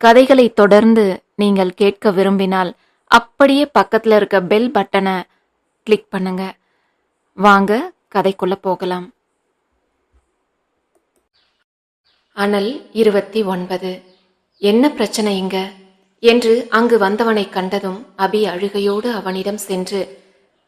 கதைகளை தொடர்ந்து நீங்கள் கேட்க விரும்பினால் அப்படியே பக்கத்தில் இருக்க பெல் பட்டனை கிளிக் பண்ணுங்க. வாங்க கதைக்குள்ள போகலாம். அனல் இருபத்தி ஒன்பது. என்ன பிரச்சனை இங்க? என்று அங்கு வந்தவனை கண்டதும் அபி அழுகையோடு அவனிடம் சென்று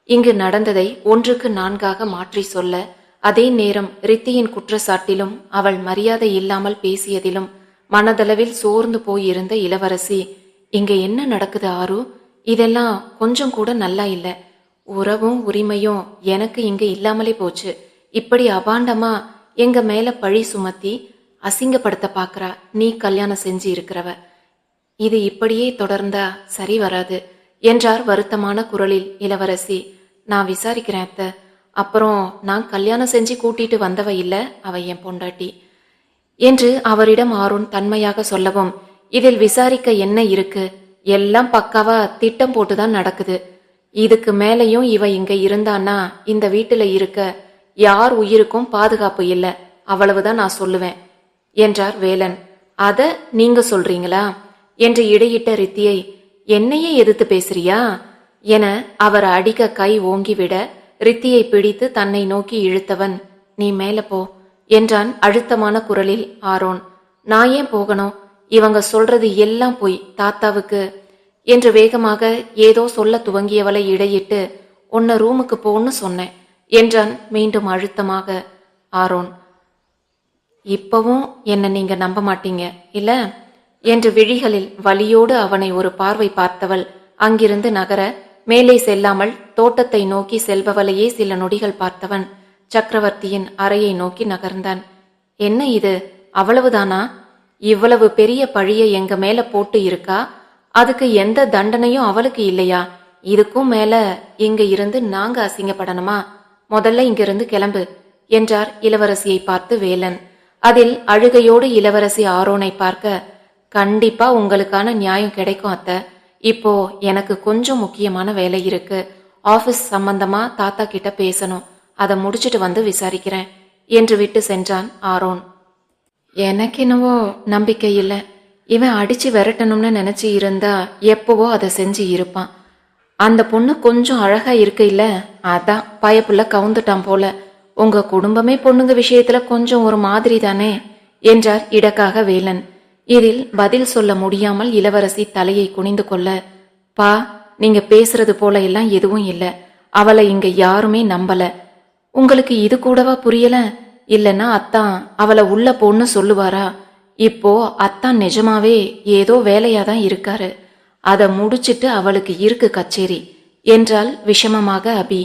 இங்கு நடந்ததை ஒன்றுக்கு நான்காக மாற்றி சொல்ல அதே நேரம் ரித்தியின் குற்றச்சாட்டிலும் அவள் மரியாதை இல்லாமல் பேசியதிலும் மனதளவில் சோர்ந்து போயிருந்த இளவரசி இங்க என்ன நடக்குது ஆரு? இதெல்லாம் கொஞ்சம் கூட நல்லா இல்லை. உறவும் உரிமையும் எனக்கு இங்க இல்லாமலே போச்சு. இப்படி அபாண்டமா எங்க மேல பழி சுமத்தி அசிங்கப்படுத்த பாக்குறா. நீ கல்யாணம் செஞ்சு இருக்கிறவ. இது இப்படியே தொடர்ந்தா சரி வராது என்றார் வருத்தமான குரலில் இளவரசி. நான் விசாரிக்கிறேன் அத்த. அப்புறம் நான் கல்யாணம் செஞ்சு கூட்டிட்டு வந்தவ இல்ல அவ என் பொண்டாட்டி. என்று அவரிடம் ஆரோன் தன்மையாக சொல்லவும் இதில் விசாரிக்க என்ன இருக்கு? எல்லாம் பக்காவா திட்டம் போட்டுதான் நடக்குது. இதுக்கு மேலையும் இவ இங்க இருந்தான்னா இந்த வீட்டுல இருக்க யார் உயிருக்கும் பாதுகாப்பு இல்ல. அவ்வளவுதான் நான் சொல்லுவேன் என்றார் வேலன். அத நீங்க சொல்றீங்களா என்று இடையிட்ட ரித்தியை என்னையே எதிர்த்து பேசுறியா என அவர் அடிக்க கை ஓங்கிவிட ரித்தியை பிடித்து தன்னை நோக்கி இழுத்தவன் நீ மேல போ. என்றான் அழுத்தமான குரலில் ஆரோன். நான் ஏன் போகணும்? இவங்க சொல்றது எல்லாம் போய் தாத்தாவுக்கு என்று வேகமாக ஏதோ சொல்ல துவங்கியவளை இடையிட்டு உன்னை ரூமுக்கு போன்னு சொன்னேன் என்றான் மீண்டும் அழுத்தமாக ஆரோன். இப்பவும் என்னை நீங்க நம்ப மாட்டீங்க இல்ல? என்று விழிகளில் வலியோடு அவனை ஒரு பார்வை பார்த்தவள் அங்கிருந்து நகர மேலே செல்லாமல் தோட்டத்தை நோக்கி செல்பவளையே சில நொடிகள் பார்த்தவன். சக்கரவர்த்தியின் அறையை நோக்கி நகர்ந்தான். என்ன இது? அவ்வளவுதானா? இவ்வளவு பெரிய பழிய எங்க மேல போட்டு இருக்கா? அதுக்கு எந்த தண்டனையும் அவளுக்கு இல்லையா? இதுக்கும் மேல இங்க இருந்து நாங்க அசிங்கப்படணுமா? முதல்ல இங்கிருந்து கிளம்பு என்றார் இளவரசியை பார்த்து வேலன். அதில் அழுகையோடு இளவரசி ஆரோனை பார்க்க கண்டிப்பா உங்களுக்கான நியாயம் கிடைக்கும் அத்த. இப்போ எனக்கு கொஞ்சம் முக்கியமான வேலை இருக்கு. ஆபீஸ் சம்பந்தமா தாத்தா கிட்ட பேசணும். அதை முடிச்சிட்டு வந்து விசாரிக்கிறேன் என்று விட்டு சென்றான் ஆரோன். எனக்கு என்னவோ நம்பிக்கை இல்லை. இவன் அடிச்சு விரட்டணும்னு நினைச்சு இருந்தா எப்பவோ அதை செஞ்சு இருப்பான். அந்த பொண்ணு கொஞ்சம் அழகா இருக்கு இல்ல? அதான் பயப்புள்ள கவுந்துட்டான் போல. உங்க குடும்பமே பொண்ணுங்க விஷயத்துல கொஞ்சம் ஒரு மாதிரி தானே என்றார் இடக்காக வேலன். இதில் பதில் சொல்ல முடியாமல் இளவரசி தலையை குனிந்து கொள்ள பா நீங்க பேசுறது போல எல்லாம் எதுவும் இல்லை. அவளை இங்க யாருமே நம்பல. உங்களுக்கு இது கூடவா புரியல? இல்லைன்னா அத்தான் அவளை உள்ள போன்னு சொல்லுவாரா? இப்போ அத்தான் நிஜமாவே ஏதோ வேலையா தான் இருக்காரு. அதை முடிச்சிட்டு அவளுக்கு இருக்கு கச்சேரி. என்றால் விஷமமாக அபி.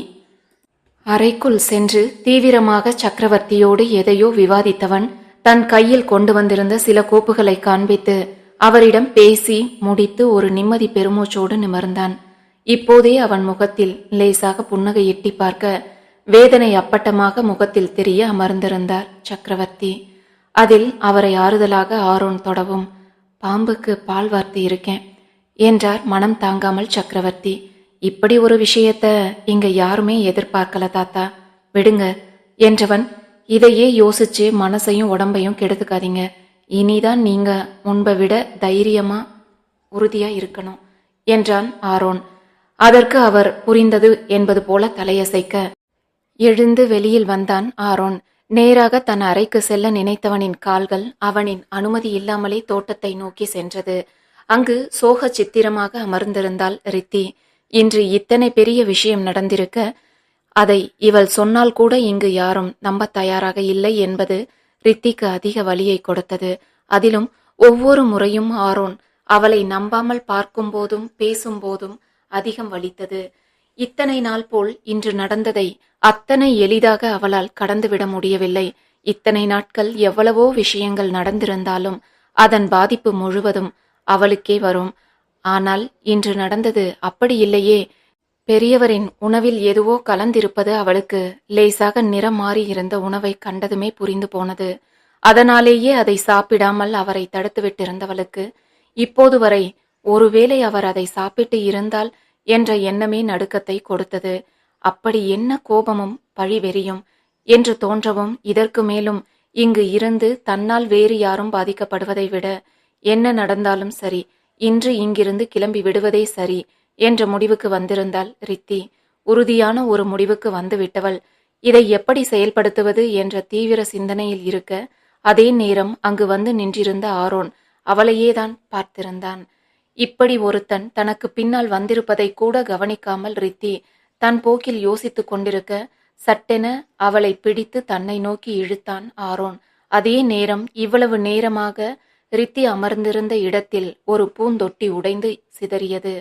அறைக்குள் சென்று தீவிரமாக சக்கரவர்த்தியோடு எதையோ விவாதித்தவன் தன் கையில் கொண்டு வந்திருந்த சில கோப்புகளை காண்பித்து அவரிடம் பேசி முடித்து ஒரு நிம்மதி பெருமூச்சோடு நிமர்ந்தான். இப்போதே அவன் முகத்தில் லேசாக புன்னகை எட்டி பார்க்க வேதனை அப்பட்டமாக முகத்தில் தெரிய அமர்ந்திருந்தார் சக்கரவர்த்தி. அதில் அவரை ஆறுதலாக ஆரோன் தொடவும் பாம்புக்கு பால் வார்த்து இருக்கேன் என்றார் மனம் தாங்காமல் சக்கரவர்த்தி. இப்படி ஒரு விஷயத்த இங்க யாருமே எதிர்பார்க்கல தாத்தா. விடுங்க என்றவன் இதையே யோசிச்சு மனசையும் உடம்பையும் கெடுத்துக்காதீங்க. இனிதான் நீங்க முன்பை விட தைரியமா உறுதியா இருக்கணும் என்றான் ஆரோன். அதற்கு அவர் புரிந்தது என்பது போல தலையசைக்க எழுந்து வெளியில் வந்தான் ஆரோன். நேராக தன் அறைக்கு செல்ல நினைத்தவனின் கால்கள் அவனின் அனுமதி இல்லாமலே தோட்டத்தை நோக்கி சென்றது. அங்கு சோக சித்திரமாக அமர்ந்திருந்தாள் ரித்தி. இன்று இத்தனை பெரிய விஷயம் நடந்திருக்க அதை இவள் சொன்னால் கூட இங்கு யாரும் நம்ப தயாராக இல்லை என்பது ரித்திக்கு அதிக வலியை கொடுத்தது. அதிலும் ஒவ்வொரு முறையும் ஆரோன் அவளை நம்பாமல் பார்க்கும்போதும் பேசும்போதும் அதிகம் வலித்தது. இத்தனை நாள் போல் இன்று நடந்ததை அத்தனை எளிதாக அவளால் கடந்துவிட முடியவில்லை. இத்தனை நாட்கள் எவ்வளவோ விஷயங்கள் நடந்திருந்தாலும் அதன் பாதிப்பு முழுவதும் அவளுக்கே வரும். ஆனால் இன்று நடந்தது அப்படி இல்லையே. பெரியவரின் உணவில் எதுவோ கலந்திருப்பது அவளுக்கு லேசாக நிறம் மாறி இருந்த உணவை கண்டதுமே புரிந்து போனது. அதனாலேயே அதை சாப்பிடாமல் அவரை தடுத்து விட்டிருந்தவளுக்கு இப்போது வரை ஒருவேளை அவர் அதை சாப்பிட்டு இருந்தால் என்ற எண்ணமே நடுக்கத்தை கொடுத்தது. அப்படி என்ன கோபமும் பழிவெறியும்? என்று தோன்றவும் இதற்கு மேலும் இங்கு இருந்து தன்னால் வேறு யாரும் பாதிக்கப்படுவதை விட என்ன நடந்தாலும் சரி இன்று இங்கிருந்து கிளம்பி விடுவதே சரி என்ற முடிவுக்கு வந்திருந்தாள் ரித்தி. உறுதியான ஒரு முடிவுக்கு வந்து விட்டவள். இதை எப்படி செயல்படுத்துவது என்ற தீவிர சிந்தனையில் இருக்க அதே நேரம் அங்கு வந்து நின்றிருந்த ஆரோன் அவளையேதான் பார்த்திருந்தான். இப்படி ஒருத்தன் தனக்கு பின்னால் வந்திருப்பதை கூட கவனிக்காமல் ரித்தி தன் போக்கில் யோசித்துக் கொண்டிருக்க சட்டென அவளை பிடித்து தன்னை நோக்கி இழுத்தான் ஆரோன். அதே நேரம் இவ்வளவு நேரமாக ரித்தி அமர்ந்திருந்த இடத்தில் ஒரு பூந்தொட்டி உடைந்து சிதறியது.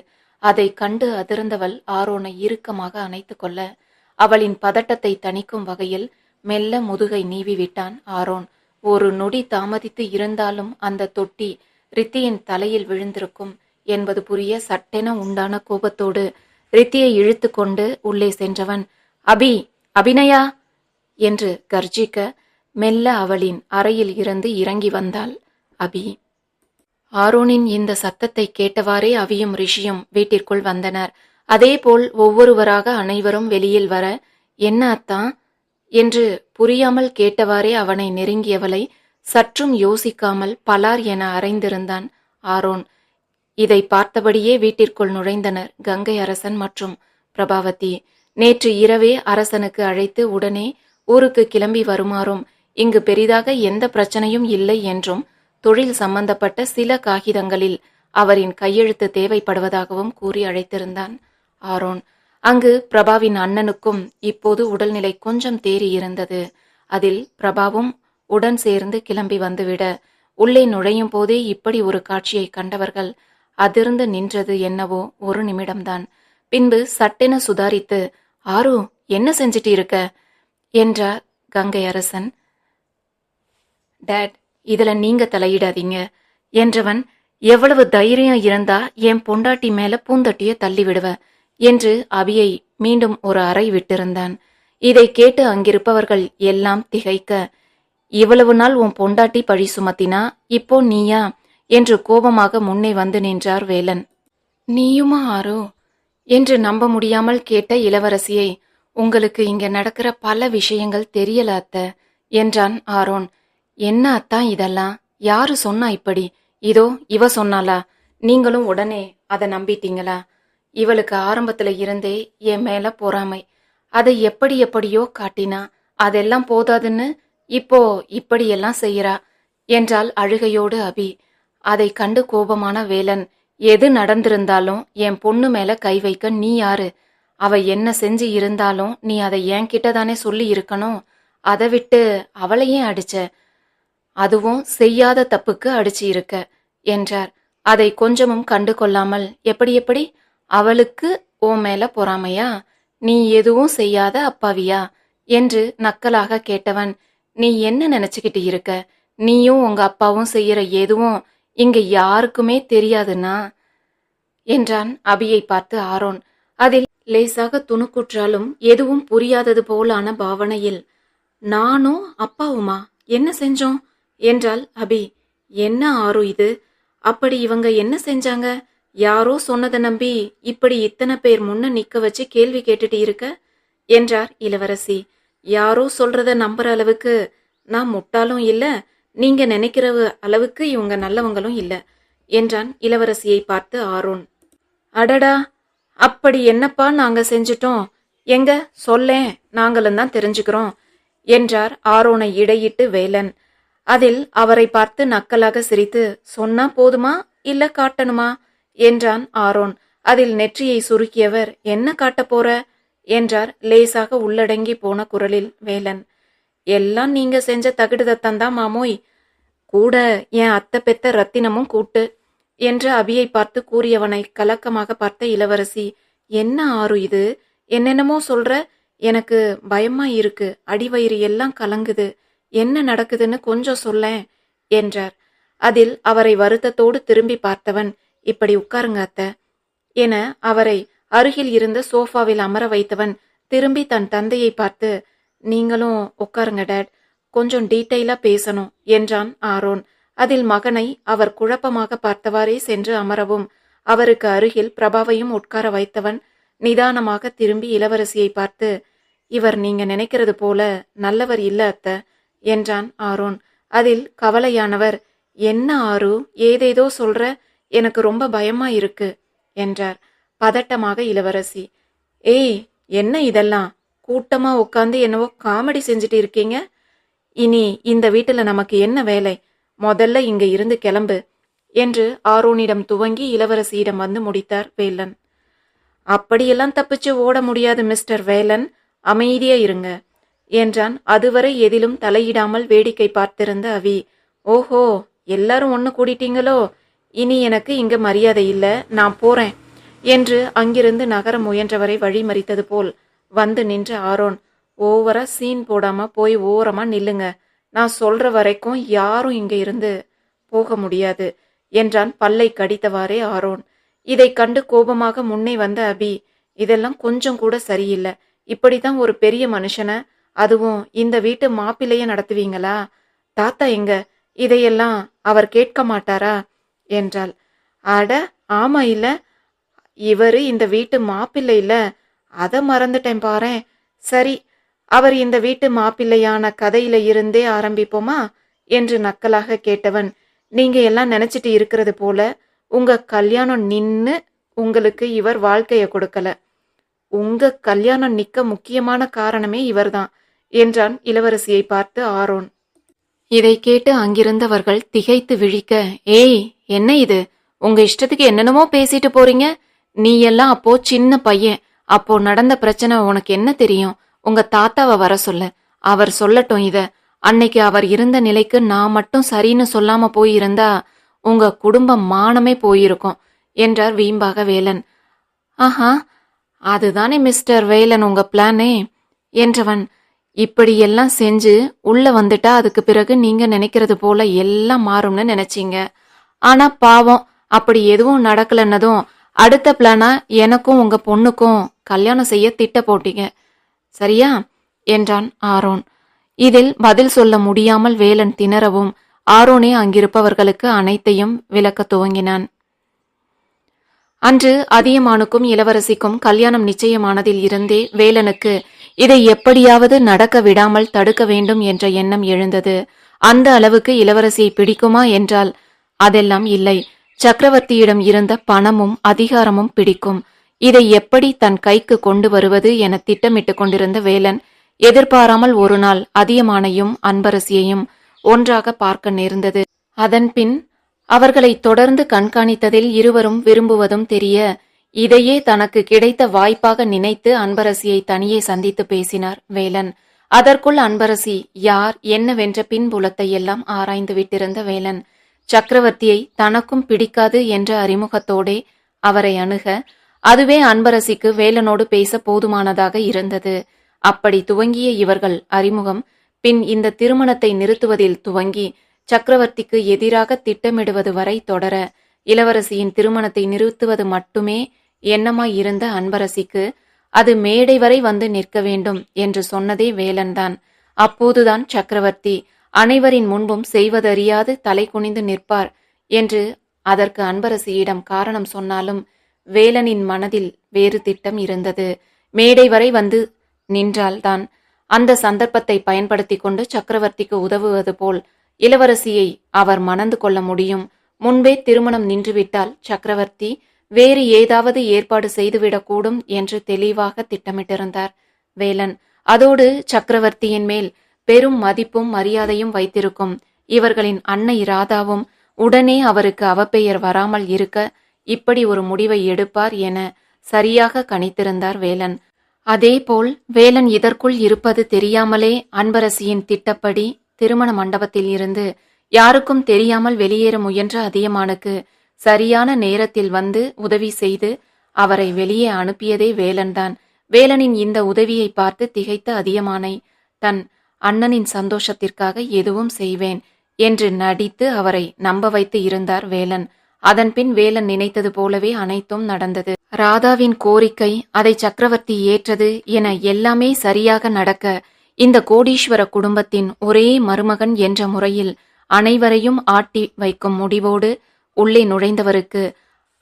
அதை கண்டு அதிர்ந்தவள் ஆரோனை இறுக்கமாக அணைத்து கொள்ள அவளின் பதட்டத்தை தணிக்கும் வகையில் மெல்ல முதுகை நீவி விட்டான் ஆரோன். ஒரு நொடி தாமதித்து இருந்தாலும் அந்த தொட்டி ரித்தியின் தலையில் விழுந்திருக்கும். என்பது புரிய சட்டென உண்டான கோபத்தோடு ரித்தியை இழுத்து கொண்டு உள்ளே சென்றவன் அபி அபிநயா! என்று கர்ஜிக்க மெல்ல அவளின் அறையில் இருந்து இறங்கி வந்தாள் அபி. ஆரோனின் இந்த சத்தத்தை கேட்டவாறே அவியும் ரிஷியும் வீட்டிற்குள் வந்தனர். அதேபோல் ஒவ்வொருவராக அனைவரும் வெளியில் வர என்ன அத்தான் என்று புரியாமல் கேட்டவாறே அவனை நெருங்கியவளை சற்றும் யோசிக்காமல் பலார் என அறைந்திருந்தான் ஆரோன். இதை பார்த்தபடியே வீட்டிற்குள் நுழைந்தனர் கங்கை அரசன் மற்றும் பிரபாவதி. நேற்று இரவே அரசனுக்கு அழைத்து உடனே ஊருக்கு கிளம்பி வருமாறும் இங்கு பெரிதாக எந்த பிரச்சனையும் இல்லை என்றும் தொழில் சம்பந்தப்பட்ட சில காகிதங்களில் அவரின் கையெழுத்து தேவைப்படுவதாகவும் கூறி அழைத்திருந்தான். ஆரோன் அங்கு பிரபாவின் அண்ணனுக்கும் இப்போது உடல்நிலை கொஞ்சம் தேறி இருந்தது அதில் பிரபாவும் உடன் சேர்ந்து கிளம்பி வந்துவிட உள்ளே நுழையும் போதே இப்படி ஒரு காட்சியை கண்டவர்கள் அதிர்ந்து நின்றது என்னவோ ஒரு நிமிடம்தான். பின்பு சட்டென சுதாரித்து ஆரு என்ன செஞ்சிட்டு இருக்க என்றார் கங்கை அரசன் டேட் இதுல நீங்க தலையிடாதீங்க என்றவன் எவ்வளவு தைரியம் இருந்தா என் பொண்டாட்டி மேல பூந்தட்டிய தள்ளி விடுவ என்று அபியை மீண்டும் ஒரு அறை விட்டிருந்தான். இதை கேட்டு அங்கிருப்பவர்கள் எல்லாம் திகைக்க இவ்வளவு நாள் உன் பொண்டாட்டி பழி சுமத்தினா இப்போ நீயா? என்று கோபமாக முன்னே வந்து நின்றார் வேலன். நீயுமா ஆரோ? என்று நம்ப முடியாமல் கேட்ட இளவரசியை உங்களுக்கு இங்க நடக்கிற பல விஷயங்கள் தெரியல அத்த என்றான் ஆரோன். என்ன அத்தான் இதெல்லாம்? யாரு சொன்னா இப்படி? இதோ இவ சொன்னாளா? நீங்களும் உடனே அதை நம்பிட்டீங்களா? இவளுக்கு ஆரம்பத்துல இருந்தே என் மேல பொறாமை. அதை எப்படி எப்படியோ காட்டினா அதெல்லாம் போதாதுன்னு இப்போ இப்படியெல்லாம் செய்யறா என்றால் அழுகையோடு அபி. அதை கண்டு கோபமான வேலன் எது நடந்திருந்தாலும் என் பொண்ணு மேல கை வைக்க நீ யாரு? அவ என்ன செஞ்சு இருந்தாலும் நீ அதை என்கிட்ட தானே சொல்லி இருக்கணும்? அதை விட்டு அவளையே அடிச்ச? அதுவும் செய்யாத தப்புக்கு அடிச்சு இருக்க என்றார். அதை கொஞ்சமும் கண்டு கொள்ளாமல் எப்படி எப்படி? அவளுக்கு ஓ மேல பொறாமையா? நீ எதுவும் செய்யாத அப்பாவியா? என்று நக்கலாக கேட்டவன் நீ என்ன நினைச்சுக்கிட்டு இருக்க? நீயும் உங்க அப்பாவும் செய்யற எதுவும் இங்க யாருக்குமே தெரியாதுன்னா என்றான் அபியை பார்த்து ஆரோன். அதில் லேசாக துணுக்குற்றாலும் எதுவும் புரியாதது போலான பாவனையில் நானும் அப்பாவுமா? என்ன செஞ்சோம்? என்றாள் அபி. என்ன ஆறு இது? அப்படி இவங்க என்ன செஞ்சாங்க? யாரோ சொன்னதை நம்பி இப்படி இத்தனை பேர் முன்ன நிக்க வச்சு கேள்வி கேட்டுட்டு இருக்க? என்றார் இளவரசி. யாரோ சொல்றத நம்புற அளவுக்கு நான் முட்டாளும் இல்ல நீங்க நினைக்கிற அளவுக்கு இவங்க நல்லவங்களும் இல்ல என்றான் இளவரசியை பார்த்து ஆரோன். அடடா அப்படி என்னப்பா நாங்க செஞ்சிட்டோம்? எங்க? சொல்லேன் நாங்களும் தான் தெரிஞ்சுக்கிறோம் என்றார் ஆரோனை இடையிட்டு வேலன். அதில் அவரை பார்த்து நக்கலாக சிரித்து சொன்னா போதுமா இல்ல காட்டணுமா? என்றான் ஆரோன். அதில் நெற்றியை சுருக்கியவர் என்ன காட்டப் போற? என்றார் லேசாக உள்ளடங்கி போன குரலில் வேலன். எல்லாம் நீங்க செஞ்ச தகுடுதத்தந்தான் மாமோய். கூட என் அத்தை பெத்த ரத்தினமும் கூட்டு என்று அபியை பார்த்து கூறியவனை கலக்கமாக பார்த்த இளவரசி என்ன ஆறு இது? என்னென்னமோ சொல்ற? எனக்கு பயமா இருக்கு. அடிவயிறு எல்லாம் கலங்குது. என்ன நடக்குதுன்னு கொஞ்சம் சொல்லேன் என்றார். அதில் அவரை வருத்தத்தோடு திரும்பி பார்த்தவன் இப்படி உட்காருங்க அத்தை என அவரை அருகில் இருந்த சோஃபாவில் அமர வைத்தவன் திரும்பி தன் தந்தையை பார்த்து நீங்களும் உட்காருங்க டேட். கொஞ்சம் டீட்டெயிலா பேசணும் என்றான் ஆரோன். அதில் மகனை அவர் குழப்பமாக பார்த்தவாறே சென்று அமரவும் அவருக்கு அருகில் பிரபாவையும் உட்கார வைத்தவன் நிதானமாக திரும்பி இளவரசியை பார்த்து இவர் நீங்க நினைக்கிறது போல நல்லவர் இல்ல அத்த என்றான் ஆரோன். அதில் கவலையானவர் என்ன ஆரு ஏதேதோ சொல்ற எனக்கு ரொம்ப பயமா இருக்கு என்றார் பதட்டமாக இளவரசி. ஏய் என்ன இதெல்லாம்? கூட்டமாக உட்காந்து என்னவோ காமெடி செஞ்சுட்டு இருக்கீங்க. இனி இந்த வீட்டில் நமக்கு என்ன வேலை? முதல்ல இங்க இருந்து கிளம்பு என்று ஆரோனிடம் துவங்கி இளவரசியிடம் வந்து முடித்தார் வேலன். அப்படியெல்லாம் தப்பிச்சு ஓட முடியாது மிஸ்டர் வேலன். அமைதியா இருங்க என்றான். அதுவரை எதிலும் தலையிடாமல் வேடிக்கை பார்த்திருந்த அவி. ஓஹோ எல்லாரும் ஒன்று கூடிட்டீங்களோ? இனி எனக்கு இங்க மரியாதை இல்லை நான் போறேன் என்று அங்கிருந்து நகர முயன்றவரை வழிமறித்தது போல் வந்து நின்ற ஆரோன் ஓவரா சீன் போடாம போய் ஓரமா நில்லுங்க. நான் சொல்ற வரைக்கும் யாரும் இங்க இருந்து போக முடியாது என்றான் பல்லை கடித்தவாறே ஆரோன். இதை கண்டு கோபமாக முன்னே வந்த அபி இதெல்லாம் கொஞ்சம் கூட சரியில்லை. இப்படிதான் ஒரு பெரிய மனுஷனை அதுவும் இந்த வீட்டு மாப்பிள்ளைய நடத்துவீங்களா? தாத்தா எங்க? இதையெல்லாம் அவர் கேட்க மாட்டாரா? என்றாள். அட ஆமா இல்ல. இவரு இந்த வீட்டு மாப்பிள்ளை இல்லை. அதை மறந்துட்டேன் பாரேன் சரி அவர் இந்த வீட்டு மாப்பிள்ளையான கதையில இருந்தே ஆரம்பிப்போமா? என்று நக்கலாக கேட்டவன் நீங்க எல்லாம் நினைச்சிட்டு இருக்கிறது போல உங்க கல்யாணம் நின்னு உங்களுக்கு இவர் வாழ்க்கைய கொடுக்கல. உங்க கல்யாணம் நிக்க முக்கியமான காரணமே இவர்தான் என்றான் இளவரசியை பார்த்து ஆரோன். இதை கேட்டு அங்கிருந்தவர்கள் திகைத்து விழிக்க ஏய் என்ன இது? உங்க இஷ்டத்துக்கு என்னென்னமோ பேசிட்டு போறீங்க? நீ எல்லாம் அப்போ சின்ன பையன். அப்போ நடந்த பிரச்சனை உனக்கு என்ன தெரியும்? உங்க தாத்தாவை வர சொல்ல. அவர் சொல்லட்டும் இத. அன்னைக்கு அவர் இருந்த நிலைக்கு நான் மட்டும் சரின்னு சொல்லாம போயிருந்தா உங்க குடும்பம் மானமே போயிருக்கும் என்றார் வீம்பாக வேலன். ஆஹா அதுதானே மிஸ்டர் வேலன் உங்க பிளானே என்றவன். இப்படியெல்லாம் செஞ்சு உள்ள வந்துட்டா அதுக்கு பிறகு நீங்க நினைக்கிறது போல எல்லாம் மாறும்னு நினைச்சீங்க. ஆனா பாவம் அப்படி எதுவும் நடக்கலன்னதும் அடுத்த பிளானா எனக்கும் உங்க பொண்ணுக்கும் கல்யாணம் செய்ய திட்ட போட்டீங்க. சரியா? என்றான் ஆரோன். இதில் பதில் சொல்ல முடியாமல் வேலன் திணறவும் ஆரோனே அங்கிருப்பவர்களுக்கு அனைத்தையும் விளக்க துவங்கினான். அன்று அதியமானுக்கும் இளவரசிக்கும் கல்யாணம் நிச்சயமானதில் இருந்தே வேலனுக்கு இதை எப்படியாவது நடக்க விடாமல் தடுக்க வேண்டும் என்ற எண்ணம் எழுந்தது. அந்த அளவுக்கு இளவரசியை பிடிக்குமா என்றால் அதெல்லாம் இல்லை. சக்கரவர்த்தியிடம் இருந்த பணமும் அதிகாரமும் பிடிக்கும். இதை எப்படி தன் கைக்கு கொண்டு வருவது என திட்டமிட்டுக் கொண்டிருந்த வேலன் எதிர்பாராமல் ஒரு நாள் அதியமானையும் அன்பரசியையும் ஒன்றாக பார்க்க நேர்ந்தது. அதன்பின் அவர்களை தொடர்ந்து கண்காணித்ததில் இருவரும் விரும்புவதும் தெரிய இதையே தனக்கு கிடைத்த வாய்ப்பாக நினைத்து அன்பரசியை தனியே சந்தித்து பேசினார் வேலன். அதற்குள் அன்பரசி யார் என்னவென்ற பின்புலத்தை எல்லாம் ஆராய்ந்து விட்டிருந்த வேலன் சக்கரவர்த்தியை தனக்கும் பிடிக்காது என்ற அறிமுகத்தோடே அவரை அணுக அதுவே அன்பரசிக்கு வேலனோடு பேச போதுமானதாக இருந்தது. அப்படி துவங்கிய இவர்கள் அறிமுகம் பின் இந்த திருமணத்தை நிறுத்துவதில் துவங்கி சக்கரவர்த்திக்கு எதிராக திட்டமிடுவது வரை தொடர இளவரசியின் திருமணத்தை நிறுத்துவது மட்டுமே எண்ணமாய் இருந்த அன்பரசிக்கு அது மேடை வரை வந்து நிற்க வேண்டும் என்று சொன்னதே வேலன்தான். அப்போதுதான் சக்கரவர்த்தி அனைவரின் முன்பும் செய்வதறியாது தலை குனிந்து நிற்பார் என்று அதற்கு அன்பரசியிடம் காரணம் சொன்னாலும் வேலனின் மனதில் வேறு திட்டம் இருந்தது. மேடை வரை வந்து நின்றால்தான் அந்த சந்தர்ப்பத்தை பயன்படுத்தி கொண்டு சக்கரவர்த்திக்கு உதவுவது போல் இளவரசியை அவர் மணந்து கொள்ள முடியும். முன்பே திருமணம் நின்றுவிட்டால் சக்கரவர்த்தி வேறு ஏதாவது ஏற்பாடு செய்துவிடக்கூடும் என்று தெளிவாக திட்டமிட்டிருந்தார். வேலன் அதோடு சக்கரவர்த்தியின் மேல் பெரும் மதிப்பும் மரியாதையும் வைத்திருக்கும் இவர்களின் அன்னை ராதாவும் உடனே அவருக்கு அவப்பெயர் வராமல் இருக்க இப்படி ஒரு முடிவை எடுப்பார் என சரியாக கணித்திருந்தார் வேலன். அதேபோல் வேலன் இதற்குள் இருப்பது தெரியாமலே அன்பரசியின் திட்டப்படி திருமண மண்டபத்தில் இருந்து யாருக்கும் தெரியாமல் வெளியேற முயன்ற அதியமானுக்கு சரியான நேரத்தில் வந்து உதவி செய்து அவரை வெளியே அனுப்பியதே வேலன்தான். வேலனின் இந்த உதவியை பார்த்து திகைத்த அதியமானை தன் அண்ணனின் சந்தோஷத்திற்காக எதுவும் செய்வேன் என்று நடித்து அவரை நம்ப வைத்து இருந்தார் வேலன். அதன்பின் வேலன் நினைத்தது போலவே அனைத்தும் நடந்தது. ராதாவின் கோரிக்கை அதை சக்கரவர்த்தி ஏற்றது என எல்லாமே சரியாக நடக்க இந்த கோடீஸ்வர குடும்பத்தின் ஒரே மருமகன் என்ற முறையில் அனைவரையும் ஆட்டி வைக்கும் முடிவோடு உள்ளே நுழைந்தவருக்கு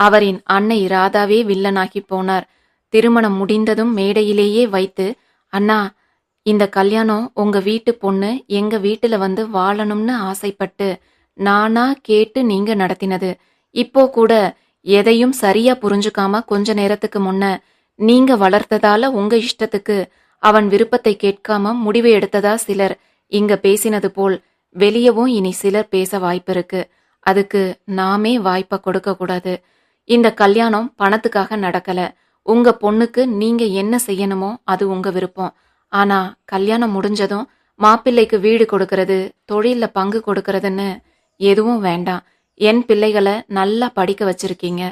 அவரின் அன்னை ராதாவே வில்லனாகி போனார். திருமணம் முடிந்ததும் மேடையிலேயே வைத்து அண்ணா இந்த கல்யாணம் உங்க வீட்டு பொண்ணு எங்க வீட்டுல வந்து வாழணும்னு ஆசைப்பட்டு நானா கேட்டு நீங்க நடத்தினது. இப்போ கூட எதையும் சரியா புரிஞ்சுக்காம கொஞ்ச நேரத்துக்கு முன்ன நீங்க வளர்த்ததால உங்க இஷ்டத்துக்கு அவன் விருப்பத்தை கேட்காம முடிவு எடுத்ததா சிலர் இங்க பேசினது போல் வெளியவும் இனி சிலர் பேச வாய்ப்பிருக்கு அதுக்கு நாமே வாய்ப்பை கொடுக்க கூடாது. இந்த கல்யாணம் பணத்துக்காக நடக்கல. உங்க பொண்ணுக்கு நீங்க என்ன செய்யணுமோ அது உங்க விருப்பம். ஆனா கல்யாணம் முடிஞ்சதும் மாப்பிள்ளைக்கு வீடு கொடுக்கறது தொழில்ல பங்கு கொடுக்கறதுன்னு எதுவும் வேண்டாம். என் பிள்ளைகளை நல்லா படிக்க வச்சிருக்கீங்க.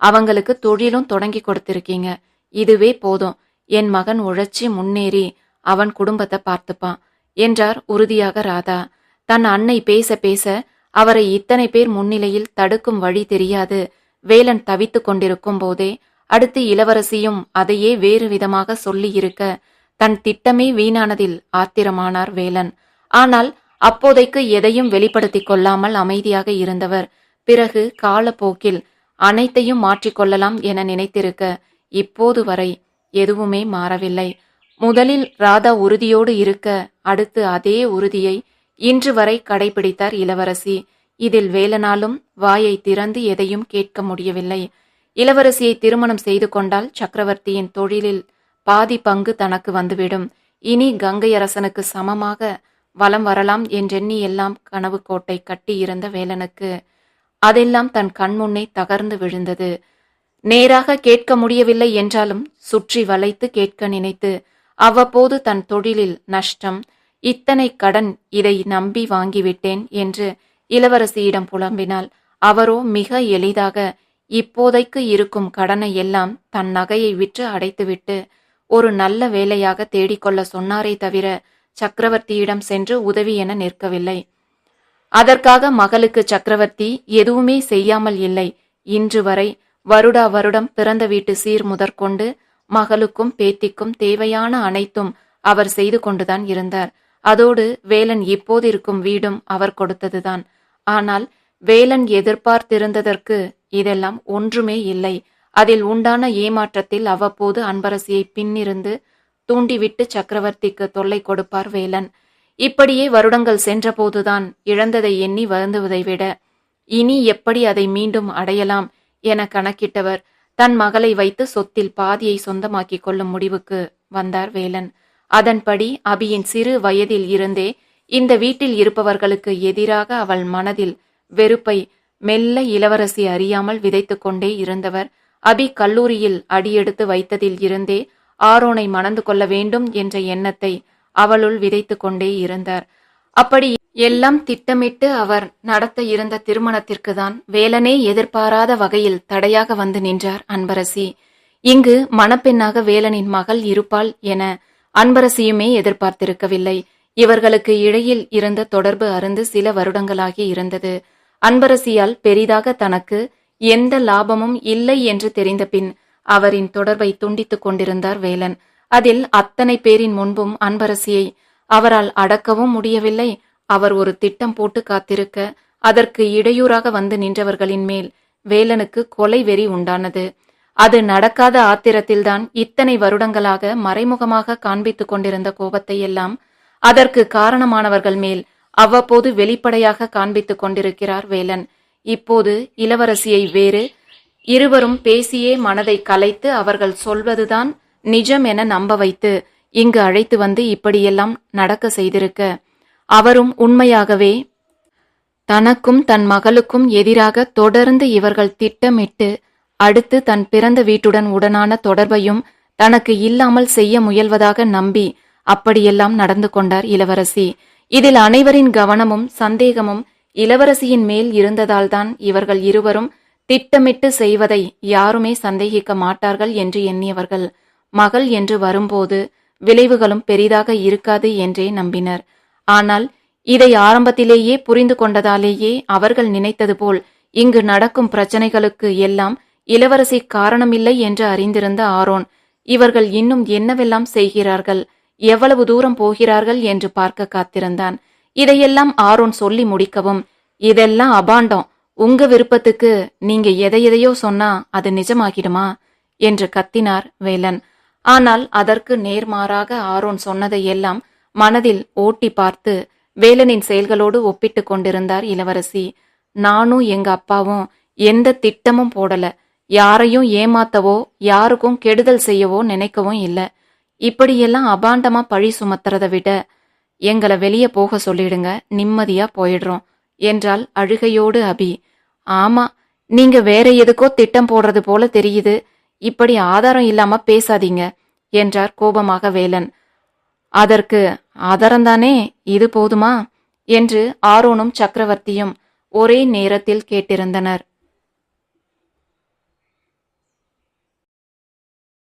அவங்களுக்கு தொழிலும் தொடங்கி கொடுத்திருக்கீங்க. இதுவே போதும். என் மகன் உழைச்சி முன்னேறி அவன் குடும்பத்தை பார்த்துப்பான் என்றார் உறுதியாக ராதா. தன் அன்னை பேச பேச அவரை இத்தனை பேர் முன்னிலையில் தடுக்கும் வழி தெரியாது. வேலன் தவித்துக் கொண்டிருக்கும் போதே அடுத்து இளவரசியும் அதையே வேறு விதமாக சொல்லியிருக்க தன் திட்டமே வீணானதில் ஆத்திரமானார் வேலன். ஆனால் அப்போதைக்கு எதையும் வெளிப்படுத்திக் கொள்ளாமல் அமைதியாக இருந்தவர். பிறகு காலப்போக்கில் அனைத்தையும் மாற்றிக்கொள்ளலாம் என நினைத்திருக்க இப்போது வரை எதுவுமே மாறவில்லை. முதலில் ராதா உறுதியோடு இருக்க அடுத்து அதே உறுதியை இன்று வரை கடைபிடித்தார் இளவரசி. இதில் வேலனாலும் வாயை திறந்து எதையும் கேட்க முடியவில்லை. இளவரசியை திருமணம் செய்து கொண்டால் சக்கரவர்த்தியின் தொழிலில் பாதி பங்கு தனக்கு வந்துவிடும். இனி கங்கை அரசனுக்கு சமமாக வலம் வரலாம் என்றெண்ணி எல்லாம் கனவு கோட்டை கட்டியிருந்த வேலனுக்கு. அதெல்லாம் தன் கண்முன்னே தகர்ந்து விழுந்தது. நேராக கேட்க முடியவில்லை என்றாலும் சுற்றி வளைத்து கேட்க நினைத்து அவ்வப்போது தன் தொழிலில் நஷ்டம் இத்தனை கடன் இதை நம்பி வாங்கிவிட்டேன் என்று இளவரசியிடம் புலம்பினால் அவரோ மிக எளிதாக இப்போதைக்கு இருக்கும் கடனை எல்லாம் தன் நகையை விற்று அடைத்துவிட்டு ஒரு நல்ல வேலையாக தேடிக்கொள்ள சொன்னாரே தவிர சக்கரவர்த்தியிடம் சென்று உதவி என நிற்கவில்லை. அதற்காக மகளுக்கு சக்கரவர்த்தி எதுவுமே செய்யாமல் இல்லை. இன்று வரை வருடா வருடம் பிறந்த வீட்டு சீர் முதற்கொண்டு மகளுக்கும் பேத்திக்கும் தேவையான அனைத்தும் அவர் செய்து கொண்டுதான் இருந்தார். அதோடு வேலன் இப்போது இருக்கும் வீடும் அவர் கொடுத்ததுதான். ஆனால் வேலன் எதிர்பார்த்திருந்ததற்கு இதெல்லாம் ஒன்றுமே இல்லை. அதில் உண்டான ஏமாற்றத்தில் அவ்வப்போது அன்பரசியை பின்னிருந்து தூண்டிவிட்டு சக்கரவர்த்திக்கு தொல்லை கொடுப்பார் வேலன். இப்படியே வருடங்கள் சென்றபோதுதான் இழந்ததை எண்ணி வருந்துவதை விட இனி எப்படி அதை மீண்டும் அடையலாம் என கணக்கிட்டவர் தன் மகளை வைத்து சொத்தில் பாதியை சொந்தமாக்கிக் கொள்ளும் முடிவுக்கு வந்தார் வேலன். அதன்படி அபியின் சிறு வயதில் இருந்தே இந்த வீட்டில் இருப்பவர்களுக்கு எதிராக அவள் மனதில் வெறுப்பை மெல்ல இளவரசி அறியாமல் விதைத்துக்கொண்டே இருந்தவர் அபி கல்லூரியில் அடியெடுத்து வைத்ததில் இருந்தே ஆரோனை மணந்து கொள்ள வேண்டும் என்ற எண்ணத்தை அவளுள் விதைத்து கொண்டே இருந்தார். அப்படி எல்லாம் திட்டமிட்டு அவர் நடத்த இருந்த திருமணத்திற்கு தான் வேலனே எதிர்பாராத வகையில் தடையாக வந்து நின்றார் அன்பரசி. இங்கு மணப்பெண்ணாக வேலனின் மகள் இருப்பாள் என அன்பரசியுமே எதிர்பார்த்திருக்கவில்லை. இவர்களுக்கு இடையில் இருந்த தொடர்பு அருந்து சில வருடங்களாகி இருந்தது. அன்பரசியால் பெரிதாக தனக்கு எந்த லாபமும் இல்லை என்று தெரிந்த பின் அவரின் தொடர்பை துண்டித்துக் கொண்டிருந்தார் வேலன். அதில் அத்தனை பேரின் முன்பும் அன்பரசியை அவரால் அடக்கவும் முடியவில்லை. அவர் ஒரு திட்டம் போட்டு காத்திருக்க அதற்கு இடையூறாக வந்து நின்றவர்களின் மேல் வேலனுக்கு கொலை வெறி உண்டானது. அது நடக்காத ஆத்திரத்தில்தான் இத்தனை வருடங்களாக மறைமுகமாக காண்பித்துக் கொண்டிருந்த கோபத்தை எல்லாம் அதற்கு காரணமானவர்கள் மேல் அவ்வப்போது வெளிப்படையாக காண்பித்துக் கொண்டிருக்கிறார் வேலன். இப்போது இளவரசியை வேறு இருவரும் பேசியே மனதை கலைத்து அவர்கள் சொல்வதுதான் நிஜம் என நம்ப வைத்து இங்கு அழைத்து வந்து இப்படியெல்லாம் நடக்க செய்திருக்க. அவரும் உண்மையாகவே தனக்கும் தன் மகளுக்கும் எதிராக தொடர்ந்து இவர்கள் திட்டமிட்டு அடுத்து தன் பிறந்த வீட்டுடன் உடனான தொடர்பையும் தனக்கு இல்லாமல் செய்ய முயல்வதாக நம்பி அப்படியெல்லாம் நடந்து கொண்டார் இளவரசி. இதில் அனைவரின் கவனமும் சந்தேகமும் இளவரசியின் மேல் இருந்ததால்தான் இவர்கள் இருவரும் திட்டமிட்டு செய்வதை யாருமே சந்தேகிக்க மாட்டார்கள் என்று எண்ணியவர்கள். மகள் என்று வரும்போது விளைவுகளும் பெரிதாக இருக்காது என்றே நம்பினர். ஆனால் இதை ஆரம்பத்திலேயே புரிந்து கொண்டதாலேயே அவர்கள் நினைத்தது போல் இங்கு நடக்கும் பிரச்சனைகளுக்கு எல்லாம் இளவரசி காரணமில்லை என்று அறிந்திருந்த ஆரோன் இவர்கள் இன்னும் என்னவெல்லாம் செய்கிறார்கள் எவ்வளவு தூரம் போகிறார்கள் என்று பார்க்க காத்திருந்தான். இதையெல்லாம் ஆரோன் சொல்லி முடிக்கவும் இதெல்லாம் அபாண்டம் உங்க விருப்பத்துக்கு நீங்க எதை எதையோ சொன்னா அது நிஜமாகிடுமா? என்று கத்தினார் வேலன். ஆனால் அதற்கு நேர்மாறாக ஆரோன் சொன்னதை எல்லாம் மனதில் ஓட்டி பார்த்து வேலனின் செயல்களோடு ஒப்பிட்டு கொண்டிருந்தார் இளவரசி. நானும் எங்க அப்பாவும் எந்த திட்டமும் போடல. யாரையும் ஏமாத்தவோ யாருக்கும் கெடுதல் செய்யவோ நினைக்கவும் இல்லை. இப்படியெல்லாம் அபாண்டமா பழி சுமத்துறத விட எங்களை வெளியே போக சொல்லிடுங்க நிம்மதியா போயிடுறோம் என்றால் அழுகையோடு அபி. ஆமா நீங்க வேற எதுக்கோ திட்டம் போடுறது போல தெரியுது. இப்படி ஆதாரம் இல்லாம பேசாதீங்க என்றார் கோபமாக வேலன். அதற்கு ஆதாரம்தானே இது போதுமா? என்று ஆரோனும் சக்கரவர்த்தியும் ஒரே நேரத்தில் கேட்டிருந்தனர்.